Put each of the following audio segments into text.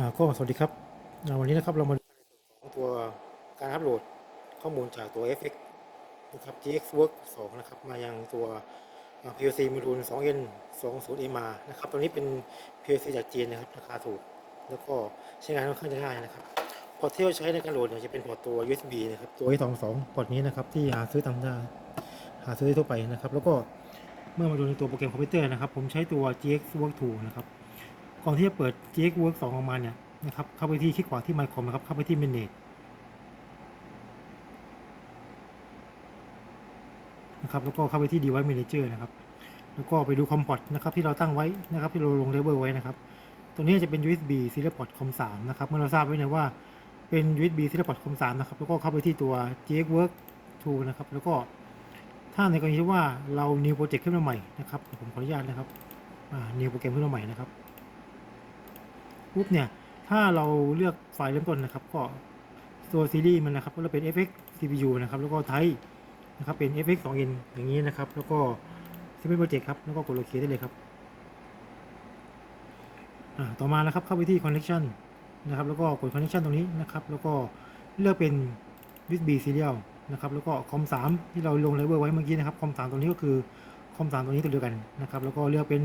อ่าก็สวัสดีครับ วันนี้นะครับเรามาดูของตัวการอัปโหลดข้อมูลจากตัว FX นะครับ GX Work 2 นะครับ มายังตัวอ่า PLC Module 2N 20 MR นะครับตัวนี้เป็น PLC จากจีนนะครับราคาถูก แล้วก็ใช้งานค่อนข้างจะง่ายนะครับ พอร์ตที่เราใช้ในการโหลดเนี่ยจะเป็นพอตตัว USB นะครับ ตัว A22 พอร์ตนี้นะครับที่หาซื้อตามได้หาซื้อได้ทั่วไปนะครับ แล้วก็เมื่อมาดูในตัวโปรแกรมคอมพิวเตอร์นะครับ ผมใช้ตัว GX Work 2 นะครับ ก่อนที่จะเปิด GX Work 2 ออกมาเนี่ยนะครับเข้าไปที่คลิกขวาที่ MyCom นะครับเข้าไปที่ Manage นะครับแล้วก็เข้าไปที่ Device Manager นะครับแล้วก็ไปดู COM port นะครับที่เราตั้งไว้นะครับที่เราลง label ไว้นะครับตัวนี้จะเป็น USB Serial Port COM 3นะครับเมื่อเราทราบไว้เนี่ยว่าเป็น USB Serial Port COM 3นะครับแล้วก็เข้าไปที่ตัว GX Work 2นะครับแล้วก็ถ้าในกรณีที่ว่าเรา new project ขึ้นมาใหม่นะครับผมขออนุญาตนะครับ new โปรแกรมขึ้นมาใหม่นะครับ ปุ๊บเนี่ย ถ้าเราเลือกไฟล์เริ่มต้นนะครับ ก็ตัวซีรีส์มันนะครับ ก็จะเป็น FX CPU นะครับ แล้วก็ไทป์นะครับ เป็น FX 2N อย่างนี้นะครับ แล้วก็ Simple Project ครับ แล้วก็กดโอเคได้เลยครับอ่าต่อมานะครับ เข้าไปที่ Connection นะครับ แล้วก็กด Connection ตรงนี้นะครับ แล้วก็เลือกเป็น USB Serial นะครับ แล้วก็ COM 3ที่เราลงเลเวลไว้เมื่อกี้นะครับ COM 3ตัวนี้ก็คือ COM 3ตัวนี้ตัวเดียวกันนะครับ แล้วก็เลือกเป็น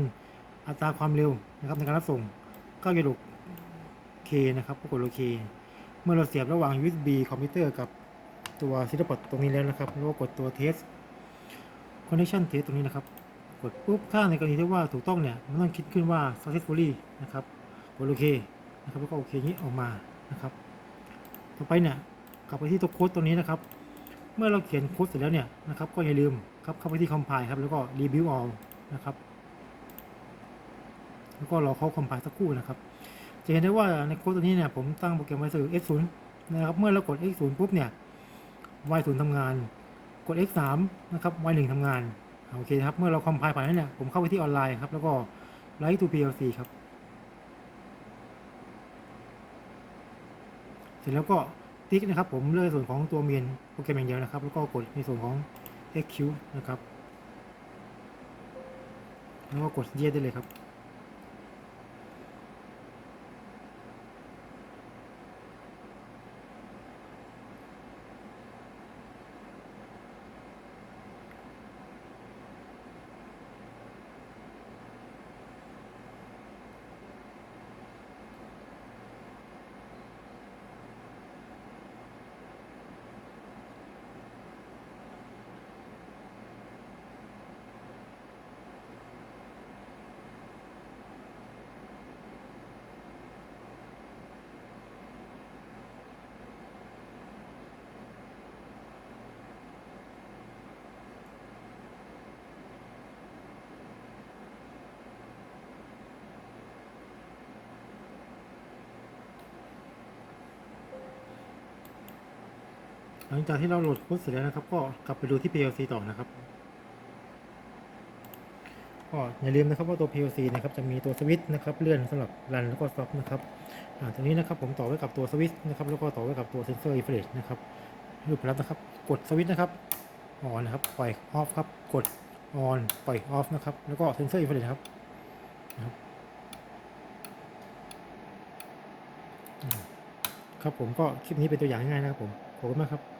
อัตราความเร็วนะครับในการรับส่ง9กิโล K นะครับก็กดโอเค เมื่อเราเสียบระหว่าง USB คอมพิวเตอร์กับตัวซีรีพอร์ตรงนี้แล้วนะครับแล้วก็กดตัว Test Connection Test ตรงนี้นะครับ กดปุ๊บถ้าในกรณีที่ว่าถูกต้องเนี่ย มันต้องคิดขึ้นว่า successfully นะครับ กดโอเคนะครับแล้วก็โอเคนี้ออกมานะครับ ต่อไปเนี่ยกลับไปที่ตัวโค้ดตัวนี้นะครับ เมื่อเราเขียนโค้ดเสร็จแล้วเนี่ยนะครับ ก็อย่าลืมครับเข้าไปที่ compile ครับแล้วก็ rebuild all นะครับ แล้วก็รอเขา compile สักครู่นะครับ จะเห็นได้ว่าในโค้ดตัวนี้เนี่ยผมตั้งโปรแกรมไว้สื่อ x 0 นะครับ เมื่อเรากด x 0 ปุ๊บเนี่ย y 0 ทำงาน กด x 3 นะครับ y 1 ทำงาน โอเคครับ เมื่อเราคอมไพล์ผ่านแล้วเนี่ย ผมเข้าไปที่ออนไลน์ครับ แล้วก็ write to PLC ครับ เสร็จแล้วก็ติ๊กนะครับ ผมเลือกส่วนของตัวเมนโปรแกรมอย่างเดียวนะครับ แล้วก็กดในส่วนของ xq นะครับ แล้วก็กด yes ได้เลยครับ ลังจากที่เราโหลดโค้ดเสร็จแล้วนะครับ ก็กลับไปดูที่ PLC ต่อนะครับ ก็อย่าลืมนะครับว่าตัว PLC นะครับจะมีตัวสวิตช์นะครับเลื่อนสำหรับรันแล้วก็สต็อปนะครับอ่าตรงนี้นะครับผมต่อไว้กับตัวสวิตช์นะครับแล้วก็ต่อไว้กับตัวเซนเซอร์อินฟราเรนะครับรูปรับนะครับ กดสวิตช์นะครับออนนะครับปล่อยออฟครับกดออนปล่อยออฟนะครับแล้วก็เซนเซอร์อินฟราเรครับครับอืมครับผมก็คลิปนี้เป็นตัวอย่างง่ายๆนะครับผมขอบคุณมากครับ